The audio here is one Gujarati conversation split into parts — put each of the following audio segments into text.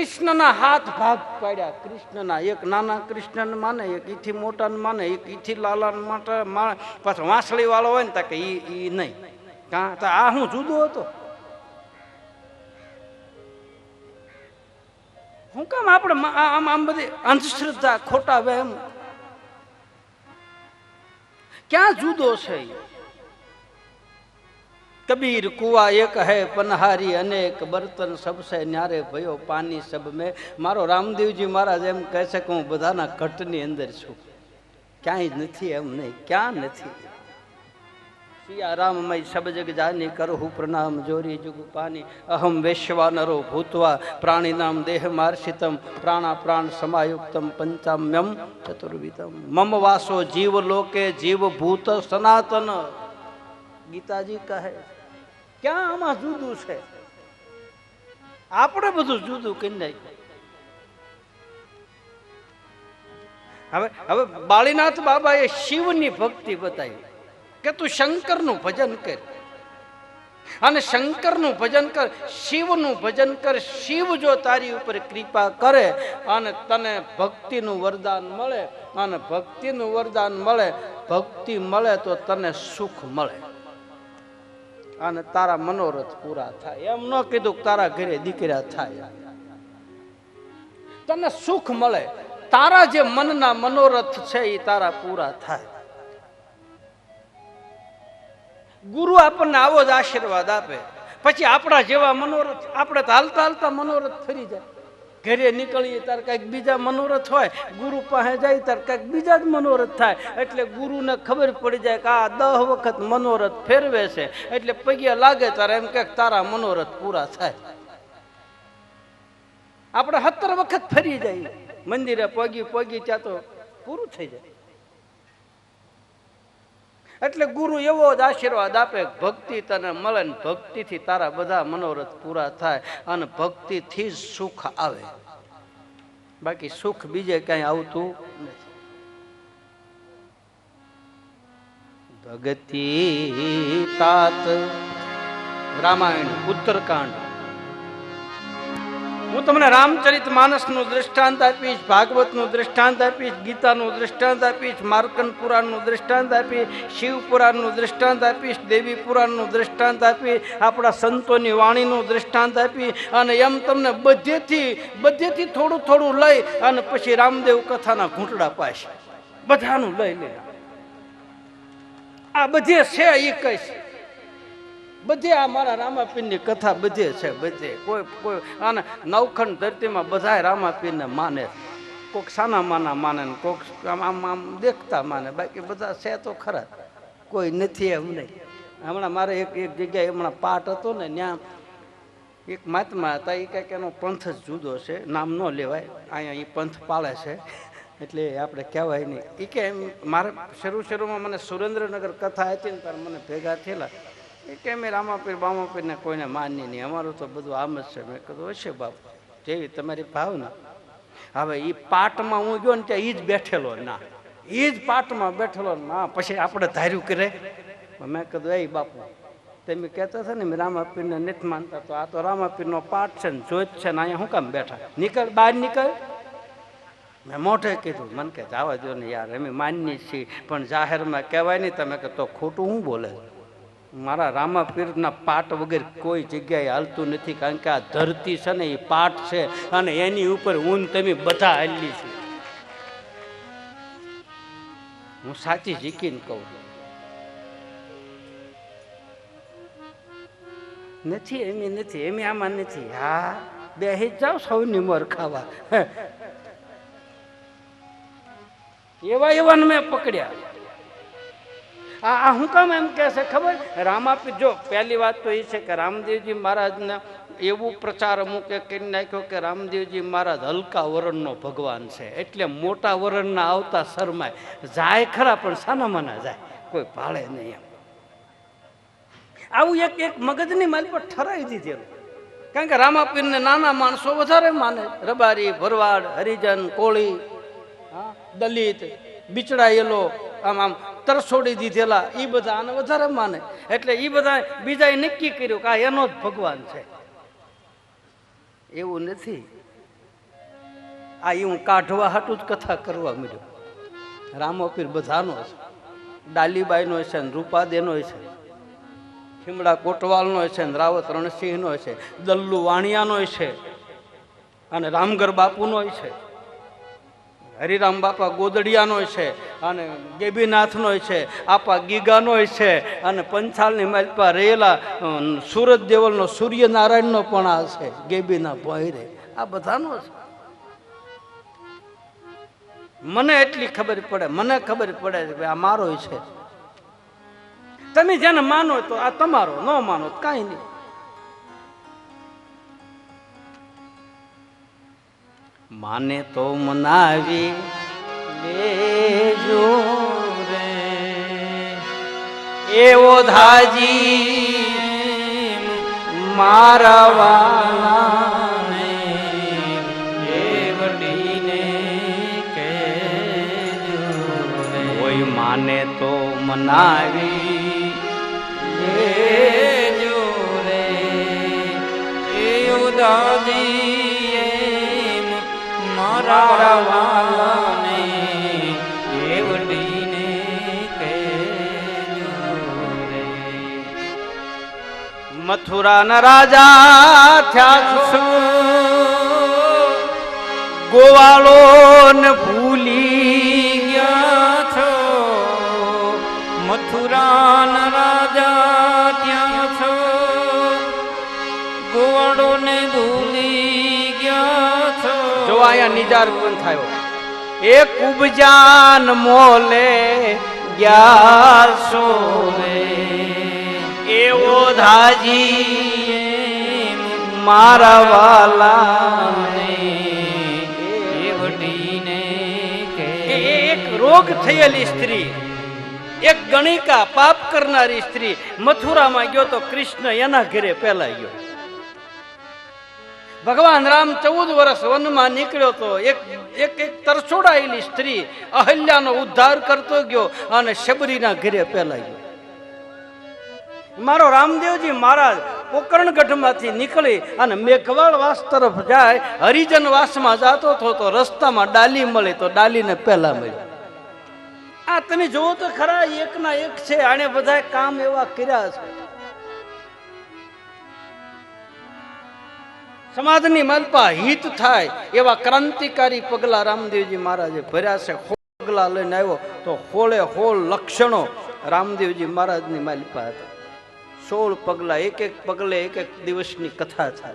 કૃષ્ણના હાથ ભાગ પાડ્યા. કૃષ્ણના એક નાના કૃષ્ણને માને, એક ઈથી મોટાને માને, એક ઈથી લાલાને માટે પાછો વાંસળી વાળો હોય ને તો કે એ એ નહીં. કાં? તો આ હું જુદો હતો. હું કામ આપણે આમ આમ બધી અંધશ્રદ્ધા ખોટા વહેમ ક્યાં જુદો છે ઈ? કબીર કુવા એક હૈ પનહારી, અનેક બર્તન સબસે ન્યારે ભયો પાની સબ મેં. મારો રામદેવજી મહારાજ એમ કહે છે કે હું બધાના ઘટની અંદર છું. ક્યાંય નથી એમ નહીં, ક્યાં નથી? સિયા રામમય સબ જગ જાની કરહુ પ્રણામ, જોરી જુગ પાની. અહમ વૈશ્વાનરો ભૂતવા પ્રાણીનામ દેહ માર્ષિતમ, પ્રાણા પ્રાણ સમાયુક્તમ, પંચામ્યમ ચતુર્વિતમ મમ વાસો જીવ લોકે, જીવ ભૂત સનાતન. ગીતાજી કહે ક્યાં આમાં જુદું છે? આપણે બધું જુદું કરી નાખ્યું. હવે હવે બાળીનાથ બાબાએ શિવની ભક્તિ બતાવી કે તું શંકરનું ભજન કર. અને શંકરનું ભજન કર, શિવનું ભજન કર, શિવ જો તારી ઉપર કૃપા કરે અને તને ભક્તિનું વરદાન મળે, અને ભક્તિનું વરદાન મળે, ભક્તિ મળે તો તને સુખ મળે. અને તારા મનોરથ પૂરા થાય. એમ ન કીધું કે તારા ઘરે દીકરા થાય. તને સુખ મળે. તારા જે મનના મનોરથ છે એ તારા પૂરા થાય. ગુરુ આપણને આવો જ આશીર્વાદ આપે. પછી આપણા જેવા મનોરથ, આપણે તો હાલતા હાલતા મનોરથ ફરી જાય. ઘરે નીકળીએ ત્યારે કંઈક બીજા મનોરથ હોય, ગુરુ પાસે જાય ત્યારે કંઈક બીજા જ મનોરથ થાય. એટલે ગુરુને ખબર પડી જાય કે આ દહ વખત મનોરથ ફેરવે છે. એટલે પગે લાગે ત્યારે એમ કે તારા મનોરથ પૂરા થાય. આપણે સત્તર વખત ફરી જાય મંદિરે પગી પગી ત્યાં તો પૂરું થઈ જાય. એટલે ગુરુ એવો જ આશીર્વાદ આપે, ભક્તિ તને મળે ને ભક્તિથી તારા બધા મનોરથ પૂરા થાય અને ભક્તિથી જ સુખ આવે. બાકી સુખ બીજે કઈ આવતું નથી. ભગતી તાત, રામાયણ, ઉત્તરકાંડ. હું તમને રામચરિત માનસનું દૃષ્ટાંત આપીશ, ભાગવતનું દ્રષ્ટાંત આપીશ, ગીતાનું દ્રષ્ટાંત આપીશ, માર્કંડ પુરાણનું દૃષ્ટાંત આપીશ, શિવ પુરાણનું દૃષ્ટાંત આપીશ, દેવી પુરાણનું દૃષ્ટાંત આપીશ, આપણા સંતોની વાણીનું દૃષ્ટાંત આપી અને એમ તમને બધેથી બધેથી થોડું થોડું લઈ અને પછી રામદેવ કથાના ઘૂંટડા પાશ બધાનું લઈ લે આ બધે છે એ કહીશ બધે આ મારા રામાપીરની કથા બધે છે, બધે. કોઈ કોઈ, આને નવખંડ ધરતીમાં બધા રામાપીરને માને. કોક સાના માના માને ને કોક આમ આમ આમ દેખતા માને. બાકી બધા છે તો ખરા. કોઈ નથી એમ નહીં. હમણાં મારે એક એક જગ્યાએ હમણાં પાઠ હતો ને, ત્યાં એક મહાત્મા હતા એ કંઈક એનો પંથ જ જુદો છે. નામ ન લેવાય. અહીંયા એ પંથ પાળે છે. એટલે આપણે કહેવાય નહીં. એ કે એમ, મારે શરૂ શરૂમાં મને સુરેન્દ્રનગર કથા હતી ને ત્યારે મને ભેગા થયેલા. એ કે અમે રામાપીર, બામાપીરને કોઈને માની નહીં. અમારું તો બધું આમ જ છે. મેં કીધું, હશે બાપુ, જેવી તમારી ભાવના. હવે એ પાટમાં હું ગયો ને ત્યાં એ જ બેઠેલો ના. એ જ પાટમાં બેઠેલો ના પછી આપણે ધાર્યું કરે મેં કીધું એ બાપુ, તમે કહેતા હતા ને રામાપીરને નથી માનતા, તો આ તો રામાપીરનો પાઠ છે ને, જોત છે ને, અહીંયા શું કામ બેઠા? નીકળ, બહાર નીકળ. મેં મોઢે કીધું, મને કે જવા દો ને યાર, અમે માનીએ છીએ, પણ જાહેરમાં કહેવાય નહીં, તમે કે તો ખોટું હું બોલે? મારા રામાપીરના પાઠ વગર કોઈ જગ્યાએ હાલતું નથી, કારણ કે આ ધરતી છે ને એ પાઠ છે અને એની ઉપર ઊન તમે બધા હાલી છે. હું સાચી જીકીને કહું. નથી, એમ નથી, એમ આમાં નથી. હા જ જાઓ સૌની મોર ખાવા. એવા એવાને મેં પકડ્યા. આ આ હું કામ એમ કહે છે, ખબર? રામાપી જો, પહેલી વાત તો એ છે કે રામદેવજી મહારાજને એવું પ્રચાર અમુકે કરી નાખ્યો કે રામદેવજી મહારાજ હલકા વરણનો ભગવાન છે. એટલે મોટા વરણના આવતા શરમાય. જાય ખરા, પણ સાનામાના જાય? કોઈ ભાળે નહીં એમ. આવું એક એક મગજની મારી પર ઠરાવી દીધેલું કારણ કે રામાપીરને નાના માણસો વધારે માને. રબારી, ભરવાડ, હરિજન, કોળી દલિત, બિચડાયેલો, આમ આમ તરસોડી દીધેલા એ બધા આને વધારે માને. એટલે એ બધા બીજાએ નક્કી કર્યું કે આ એનો જ ભગવાન છે. એવું નથી. આ એ હું કાઢવા હાટું જ કથા કરવા મળ્યો રામોપીર બધાનો છે. ડાલીબાઈનો છે ને રૂપાદેનો છે. ખીમડા કોટવાલનો છે ને રાવત રણસિંહનો છે. દલ્લુ વાણિયાનો છે. અને રામગર બાપુનો છે. હરિરામ બાપા ગોદડિયાનો છે અને ગેબીનાથનો છે, આપા ગીગાનો છે અને પંચાલની માલપા રહેલા સુરત દેવલનો સૂર્યનારાયણનો પણ આ છે, ગેબીના ભોયરે. આ બધાનો છે. મને એટલી ખબર પડે, મને ખબર પડે કે આ મારો છે. તમે જેને માનો તો આ તમારો, ન માનો કાંઈ નહીં. માને તો મનાવી લેજો રે. એવો ધાજી મારા વાલાને દેવડીને કોઈ માને તો મનાવી જો રે. એ ઉદાદી મારા વાલાને દેવડીને મથુરાના રાજા થયા છો. ગોવાળો ને ભૂલી ગયા છો. મથુરાન જો પણ થયો. એક કુબજાન મોલે ગ્યાસો રે એવો ધાજી મારા એ એક રોગ થયેલી સ્ત્રી, એક ગણિકા પાપ કરનારી સ્ત્રી, મથુરામાં ગયો તો કૃષ્ણ એના ઘરે પહેલા ગયો. ભગવાન રામ ચૌદ વર્ષ વનમાં નીકળ્યો તો એક એક એક તરછોડાયેલી સ્ત્રી અહલ્યાનો ઉદ્ધાર કરતો ગયો અને શબરીના ઘરે પહેલા ગયો મારો રામદેવજી મહારાજ પોકરણગઢમાંથી નીકળી અને મેઘવાળ વાસ તરફ જાય હરિજન વાસમાં જતો હતો તો રસ્તામાં ડાલી મળે તો ડાલીને પહેલા મળી આ તમે જુઓ તો ખરા, એકના એક છે, આને બધા કામ એવા કર્યા છે. સમાજની મનપા હિત થાય એવા ક્રાંતિકારી પગલા રામદેવજી મહારાજે ભર્યા છે. પગલાં લઈને આવ્યો તો હોળે હોળ લક્ષણો રામદેવજી મહારાજની માલિપા હતા. સોળ પગલા, એક એક પગલે એક એક દિવસની કથા થાય.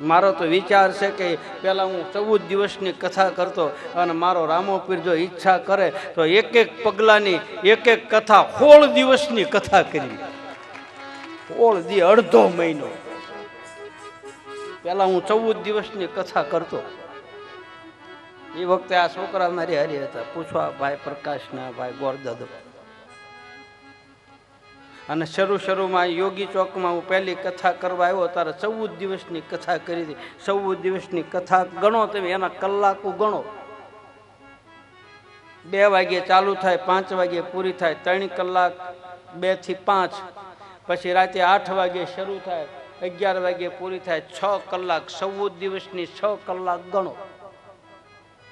મારો તો વિચાર છે કે પહેલાં હું ચૌદ દિવસની કથા કરતો અને મારો રામોપીર જો ઈચ્છા કરે તો એક એક પગલાની એક એક કથા હોળ દિવસની કથા કરી. હોળ દી અડધો મહિનો. પહેલાં હું ચૌદ દિવસની કથા કરતો. એ વખતે આ છોકરા મારી હારી હતા. પૂછવા, ભાઈ પ્રકાશના ભાઈ ગોરદાદો. અને શરૂ શરૂમાં યોગી ચોકમાં હું પહેલી કથા કરવા આવ્યો, ત્યારે ચૌદ દિવસની કથા કરી હતી. ચૌદ દિવસની કથા ગણો તમે, એના કલાકો ગણો. બે વાગ્યે ચાલુ થાય, પાંચ વાગ્યે પૂરી થાય, ત્રણ કલાક, બેથી પાંચ. પછી રાતે આઠ વાગ્યે શરૂ થાય. અગિયાર વાગ્યે પૂરી થાય, છ કલાક, ચૌદ દિવસની છ કલાક ગણો.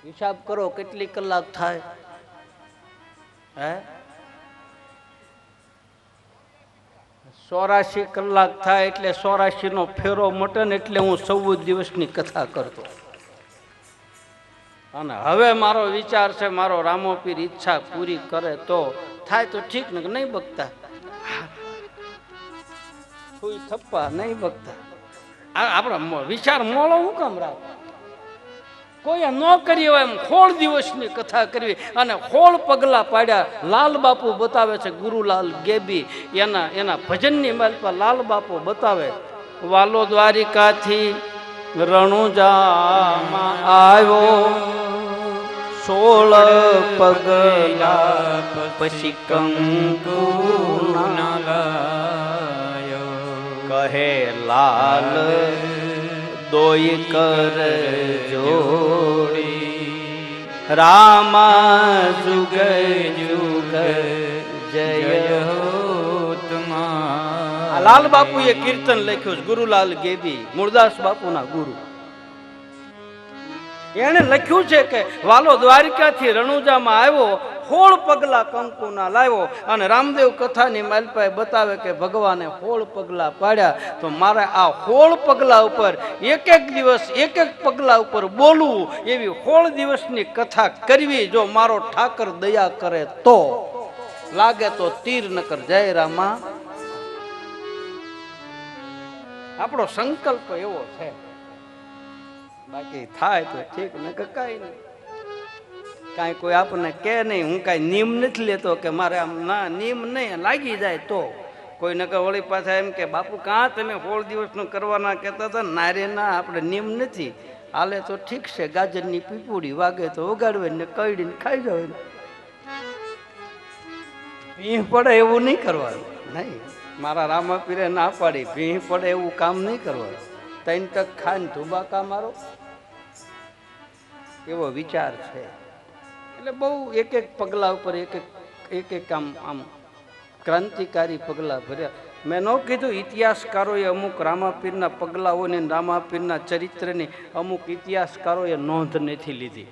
હિસાબ કરો કેટલી કલાક થાય? હે? ચોરાશી કલાક થાય એટલે ચોરાશી નો ફેરો મટન એટલે હું ચૌદ દિવસની કથા કરતો. અને હવે મારો વિચાર છે, મારો રામોપીર ઈચ્છા પૂરી કરે તો થાય તો ઠીક ને નહીં બગતા. સુઈ થપ્પા નહીં ભક્તા આ આપણા વિચાર મોળો હું કામ રાખ? કોઈ ન કરી હોય એમ ખોળ દિવસની કથા કરવી અને ખોળ પગલા પાડ્યા. લાલ બાપુ બતાવે છે ગુરુલાલ ગેબી. એના એના ભજનની માલ પર લાલ બાપુ બતાવે. વાલો દ્વારિકાથી રણુજામાં આવ્યો. સોળ પગલા પછી કંકુ કહે, લાલ દોઈ કર જોડી. રામા જુગ જુગ જય આ લાલ બાપુએ કીર્તન લખ્યું છે, ગુરુલાલ ગેબી મૂળદાસ બાપુના ગુરુ. એણે લખ્યું છે કે વાલો દ્વારિકાથી રણુજામાં આવ્યો હોળ પગલા કંકુના લાવ્યો અને રામદેવ કથાની માલપાએ બતાવે કે ભગવાને હોળ પગલા પાડ્યા. તો મારે આ હોળ પગલા ઉપર એક એક દિવસ એક એક પગલા ઉપર બોલવું એવી હોળ દિવસની કથા કરવી જો મારો ઠાકર દયા કરે તો. લાગે તો તીર નકર જય રામા. આપણો સંકલ્પ એવો છે. બાકી થાય તો ઠીક ને કાંઈ નહીં. કાંઈ કોઈ આપણને કે નહીં. હું કાંઈ નિયમ નથી લેતો કે મારે આમ ના નિયમ નહીં, લાગી જાય તો. કોઈ નકર વળી પાછા એમ કે, બાપુ, કાં તમે સોળ દિવસનું કરવાના કહેતા હતા? ના રે ના, આપણે નિયમ નથી. હાલે તો ઠીક છે, ગાજરની પીપુડી વાગે તો વગાડવે ને કઈડીને ખાઈ જાવ ભીહ પડે એવું નહીં કરવાનું. નહીં. મારા રામા પીરે ના પાડી. ભીહ પડે એવું કામ નહીં કરવાનું. તૈન તક ખાઈને ધુબાકા મારો. એવો વિચાર છે. એટલે બહુ એક એક પગલા ઉપર એક એક એક એક આમ આમ ક્રાંતિકારી પગલાં ભર્યા. મેં ન કીધું ઇતિહાસકારોએ અમુક રામાપીરના પગલાઓને, રામાપીરના ચરિત્રની અમુક ઇતિહાસકારોએ નોંધ નથી લીધી.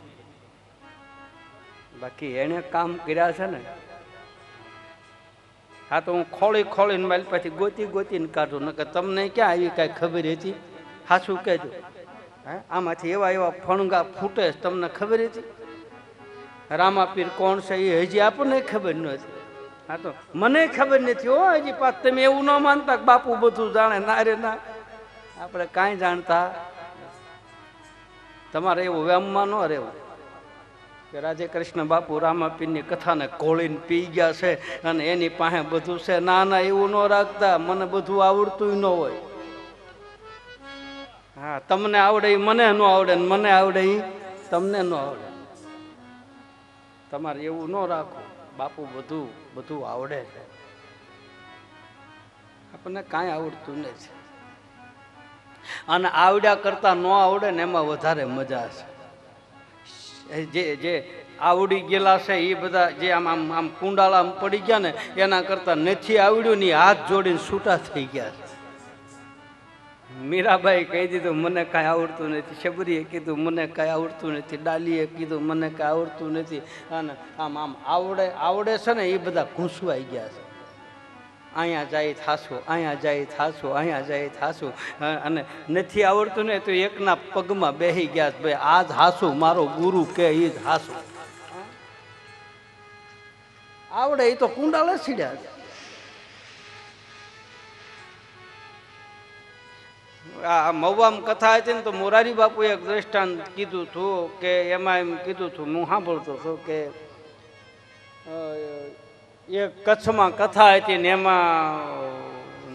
બાકી એણે કામ કર્યા છે ને. હા તો હું ખોળી ખોળીને મારી પાછી ગોતી ગોતીને કાઢું, નકર તમને ક્યાં આવી કાંઈ ખબર હતી? હાચું કહેજો? હે, આમાંથી એવા એવા ફણગા ફૂટે તમને ખબર હતી? રામાપીર કોણ છે એ હજી આપણને ખબર નથી. હા તો મને ખબર નથી હો, હજી પાછ તમે એવું ન માનતા બાપુ બધું જાણે ના રે ના. આપણે કાંઈ જાણતા તમારે એવું વ્યામમાં ન રહેવું. કે રાજે કૃષ્ણ બાપુ રામાપીરની કથાને કોળીને પી ગયા છે અને એની પાસે બધું છે. ના ના, એવું ન રાખતા. મને બધું આવડતું ન હોય. હા, તમને આવડે મને ન આવડે મને આવડે તમને ન આવડે. તમારે એવું ન રાખો. બાપુ બધું બધું આવડે છે. આપણને કાંઈ આવડતું નથી. અને આવડ્યા કરતા ન આવડે ને એમાં વધારે મજા છે. જે જે આવડી ગયેલા છે એ બધા જે આમ આમ આમ કુંડાળા પડી ગયા ને, એના કરતાં નથી આવડ્યું ને હાથ જોડીને છૂટા થઈ ગયા છે. મીરાબાઈ કહી દીધું મને કાંઈ આવડતું નથી. શબરીએ કીધું મને કાંઈ આવડતું નથી. ડાલીએ કીધું મને કાંઈ આવડતું નથી. અને આમ આમ આવડે આવડે છે ને એ બધા ઘૂંસવાઈ ગયા છે. અહીંયા જાય થાશું અહીંયા જાય થાશું અહીંયા જાય થાશું. અને નથી આવડતું ને તો એકના પગમાં બેહી ગયા છે, ભાઈ આ જ હાસુ મારો ગુરુ કે એ જ હાસુ. આવડે એ તો કુંડાળે સીડ્યા છે. આ મવવામાં કથા હતી ને તો મોરારી બાપુ એક દ્રષ્ટાંત કીધું હતું કે એમાં એમ કીધું હતું, હું સાંભળતો હતો કે એ કચ્છમાં કથા હતી ને એમાં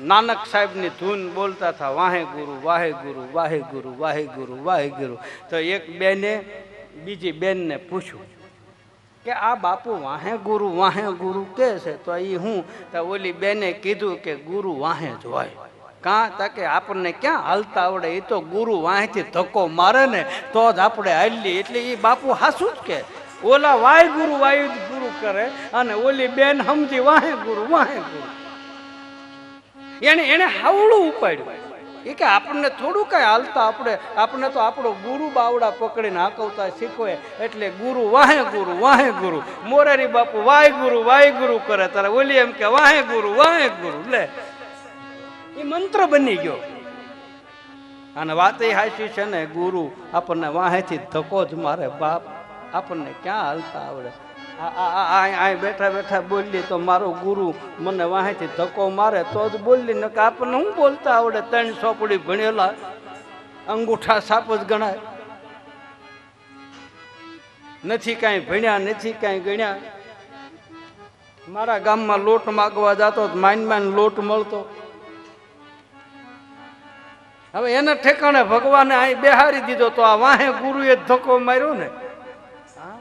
નાનક સાહેબની ધૂન બોલતા હતા, વાહે ગુરુ વાહે ગુરુ વાહે ગુરુ વાહે ગુરુ વાહે ગુરુ. તો એક બેને, બીજી બેનને પૂછ્યું કે, આ બાપુ વાહે ગુરુ વાહે ગુરુ કે છે? તો એ હું, તો ઓલી બેને કીધું કે, ગુરુ વાહે જ હોય. કાં તા કે આપણને ક્યાં હાલતા આવડે? એ તો ગુરુ વાહેથી ધક્કો મારે ને તો જ આપણે હાલીએ. એટલે એ બાપુ હાસું જ કે. ઓલા વાય ગુરુ વાયુ ગુરુ કરે અને ઓલી બેન સમજી વાહે ગુરુ વાહે ગુરુ એને એને હાવડું ઉપાડ્યું. એ કે આપણને થોડું કાંઈ હાલતા આપણે આપણે તો આપણો ગુરુ બાવડા પકડીને હાકવતા શીખવે. એટલે ગુરુ વાહે ગુરુ વાહે ગુરુ મોરારી બાપુ વાય ગુરુ વાય ગુરુ કરે. તારે ઓલી એમ કે વાહે ગુરુ વાહે ગુરુ લે. એ મંત્ર બની ગયો. અને વાત એ હાચી છે ને, ગુરુ આપણને વાહેથી ધક્કો જ મારે, બાપ આપણને ક્યાં હાલતા આવડે? આ- બેઠા બેઠા બોલીએ તો મારો ગુરુ મને વાહેથી ધક્કો મારે, તો જ બોલી ને આપણને હું બોલતા આવડે? ત્રણ સોપડી ભણેલા, અંગૂઠા સાપ જ ગણાય. નથી કાંઈ ભણ્યા, નથી કાંઈ ગણ્યા. મારા ગામમાં લોટ માગવા જતો માઇન માઇન લોટ મળતો. હવે એના ઠેકાણે ભગવાને અહીં બેહારી દીધો તો આ વાહે ગુરુએ ધક્કો માર્યો ને. હા?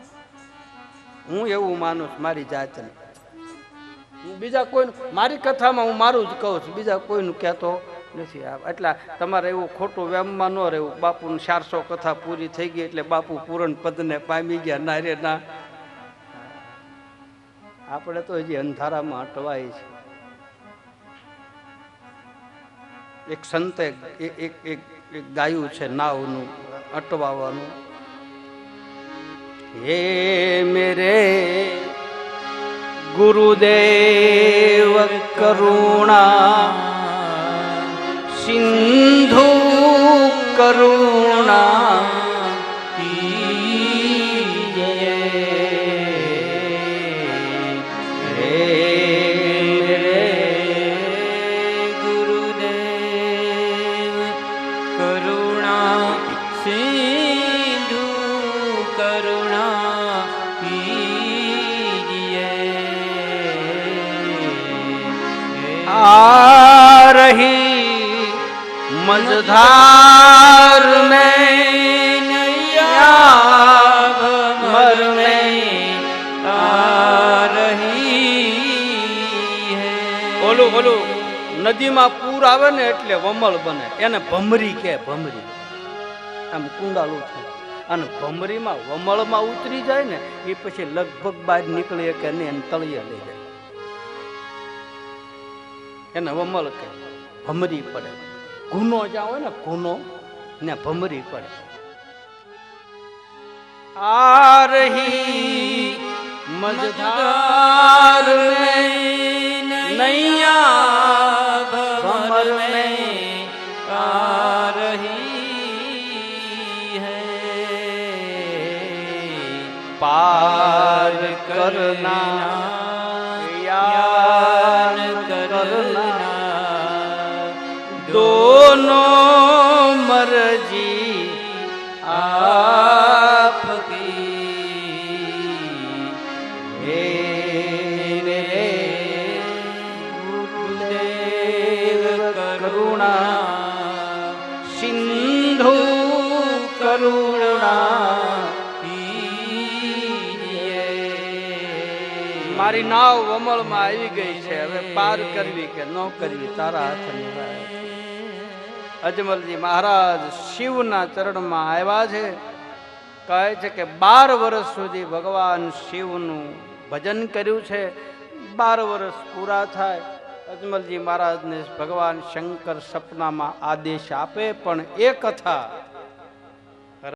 એવું માનું છું, મારી જાતને. હું બીજા કોઈ મારી કથામાં હું મારું જ કહું છું, બીજા કોઈનું કહેતો નથી એટલા તમારે એવું ખોટું વ્યામમાં ન રહેવું. બાપુની ચારસો કથા પૂરી થઈ ગઈ એટલે બાપુ પૂરણ પદને પામી ગયા, ના રે, ના. આપણે તો હજી અંધારામાં અટવાય છે. એક સંતે, એક એક એક ગાયું છે નાવનું, અટવાવાનું. હે મેરે ગુરુદેવ, કરુણા, સિંધુ કરુણા ઓલું ઓલું નદીમાં પૂર આવે ને એટલે વમળ બને. એને ભમરી કે ભમરી. આમ કુંડાલું છે. અને ભમરીમાં વમળમાં ઉતરી જાય ને, એ પછી લગભગ બહાર નીકળે કે નહીં એને તળિયે લઈ જાય. એને વમળ કે ભમરી પડે. ગુનો જ્યાં હોય ને, ગુનો ને ભમરી પડે. આ રહી મજદાર મેં ભમર મેં आ રહી હૈ પાર કરના સિંધુ કરુણા મારી નાવ વમળમાં આવી ગઈ છે. હવે પાર કરવી કે ન કરવી તારા હાથની અજમલજી મહારાજ શિવના ચરણમાં આવ્યા છે. કહે છે કે બાર વર્ષ સુધી ભગવાન શિવનું ભજન કર્યું છે. બાર વર્ષ પૂરા થાય. અજમલજી મહારાજને ભગવાન શંકર સપનામાં આદેશ આપે પણ એ કથા